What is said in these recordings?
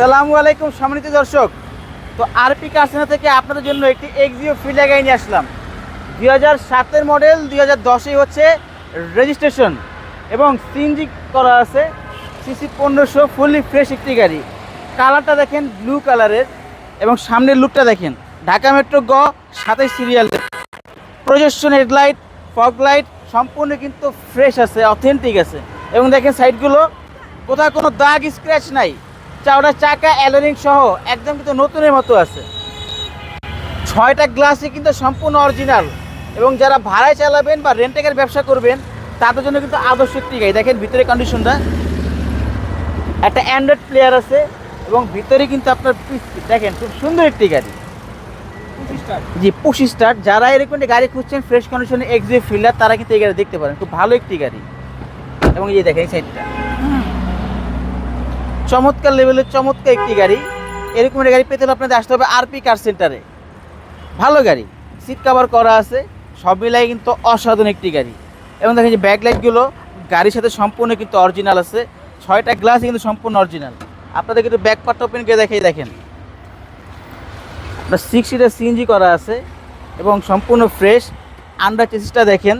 আসসালামু আলাইকুম সম্মানিত দর্শক। তো আরপি কারখানা থেকে আপনাদের জন্য একটি এক্সিও ফিল্ড গাড়ি নিয়ে আসলাম। দুই হাজার সাতের মডেল দুই হাজার দশেই হচ্ছে রেজিস্ট্রেশন এবং সিএনজি করা আছে। সিসি পনেরোশো ফুললি ফ্রেশ একটি গাড়ি। কালারটা দেখেন ব্লু কালারের এবং সামনের লুকটা দেখেন, ঢাকা মেট্রো গ, সাতাইশ serial projection headlight fog light সম্পূর্ণ কিন্তু ফ্রেশ আছে অথেন্টিক আছে। এবং দেখেন সাইডগুলো কোথাও কোনো দাগ স্ক্র্যাচ নাই। চাওড়া চাকা অ্যালোরিং সহ একদম কিন্তু নতুনের মতো আছে। ছয়টা গ্লাসই কিন্তু সম্পূর্ণ অরিজিনাল এবং যারা ভাড়ায় চালাবেন বা রেন্টেকের ব্যবসা করবেন, তাদের জন্য কিন্তু আদর্শ গাড়ি দেখেন ভিতরে কন্ডিশনটা একটা অ্যান্ড্রয়েড প্লেয়ার আছে এবং ভিতরে কিন্তু আপনার দেখেন খুব সুন্দর একটি গাড়ি। জি, পুশি স্টার্ট যারা এরকম একটি গাড়ি খুঁজছেন ফ্রেশ কন্ডিশনে এক্সিও ফিল্ডার তারা কিন্তু এই গাড়ি দেখতে পারেন। খুব ভালো একটি গাড়ি। এবং এই দেখেন এই সাইডটা চমৎকার লেভেলের চমৎকার একটি গাড়ি। এরকম একটা গাড়ি পেতে হলে আপনাদের আসতে হবে আরপি কার সেন্টারে ভালো গাড়ি সিট কাভার করা আছে সব মিলাই কিন্তু অসাধারণ একটি গাড়ি। এবং দেখেন যে ব্যাক লাইটগুলো গাড়ির সাথে সম্পূর্ণ কিন্তু অরিজিনাল আছে। ছয়টা গ্লাস কিন্তু সম্পূর্ণ অরিজিনাল আপনাদের কিন্তু ব্যাক পার্ট ওপেন করে দেখেই, দেখেন। আপনার সিক্স সিটার সিএনজি করা আছে এবং সম্পূর্ণ ফ্রেশ আন্ডার চেসিসটা দেখেন,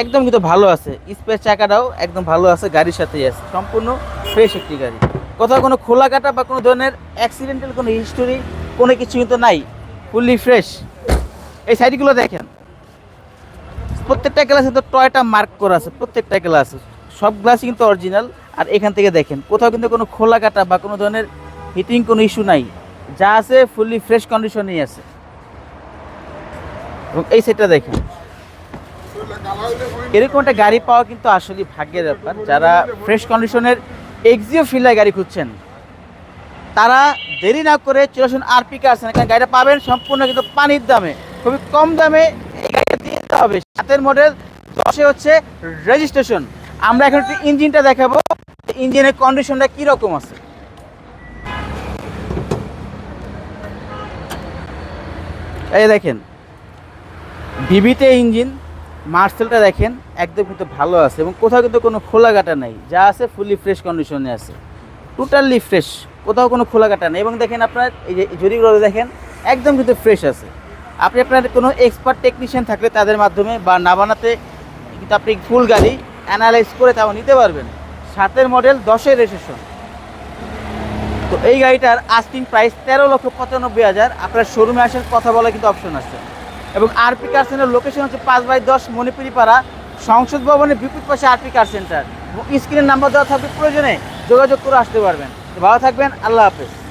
একদম কিন্তু ভালো আছে। স্পেস চাকাটাও একদম ভালো আছে, গাড়ির সাথেই আছে। সম্পূর্ণ ফ্রেশ একটি গাড়ি। কোথাও কোনো খোলা কাটা বা কোনো ধরনের অ্যাক্সিডেন্টাল কোনো হিস্টোরি কোনো কিছু কিন্তু নাই। ফুললি ফ্রেশ এই সাইডগুলো দেখেন। প্রত্যেকটা গ্লাসে তো টয়টা মার্ক করা আছে, প্রত্যেকটা গ্লাসে সব গ্লাসই কিন্তু অরিজিনাল আর এখান থেকে দেখেন, কোথাও কিন্তু কোনো খোলা কাটা বা কোনো ধরনের হিটিং কোনো ইস্যু নাই। যা আছে ফুললি ফ্রেশ কন্ডিশনেই আছে। এবং এই সেটটা দেখেন। এরকম একটা গাড়ি পাওয়া কিন্তু আসলে ভাগ্যের ব্যাপার। যারা ফ্রেশ কন্ডিশনের এক্সিও ফিল্ডার গাড়ি খুঁজছেন। তারা দেরি না করে আসুন আরপি কারছেন এখানে গাড়িটা পাবেন, সম্পূর্ণ কিন্তু পানির দামে, খুবই কম দামে এই গাড়িটা দিয়ে দিতে হবে। সাতের মডেল দশে হচ্ছে রেজিস্ট্রেশন আমরা এখন একটু ইঞ্জিনটা দেখাবো। ইঞ্জিনের কন্ডিশনটা কীরকম আছে? এই দেখেন ভিভিতে ইঞ্জিন মার্সেলটা দেখেন, একদম কিন্তু ভালো আছে এবং কোথাও কিন্তু কোনো খোলাঘাটা নেই। যা আছে ফুলি ফ্রেশ কন্ডিশনে আছে। টোটালি ফ্রেশ কোথাও কোনো খোলাঘাটা নেই এবং দেখেন আপনার, এই যে জরিগুলো দেখেন, একদম কিন্তু ফ্রেশ আছে। আপনি আপনার কোনো এক্সপার্ট টেকনিশিয়ান থাকলে তাদের মাধ্যমে বা না বানাতে কিন্তু আপনি ফুল গাড়ি অ্যানালাইজ করে তাও নিতে পারবেন। সাতের মডেল দশের রেজিস্ট্রেশন তো এই গাড়িটার আস্টিং প্রাইস তেরো লক্ষ পঁচানব্বই হাজার। আপনার শোরুমে আসার কথা বলা কিন্তু অপশন আছে। এবং আরপি কার সেন্টার লোকেশন হচ্ছে পাঁচ বাই দশ মণিপুরি পাড়া সংসদ ভবনের বিপরীত পাশে আরপি কার সেন্টার স্ক্রিনের নাম্বার দেওয়া থাকবে প্রয়োজনে যোগাযোগ করে আসতে পারবেন। ভালো থাকবেন, আল্লাহ হাফেজ।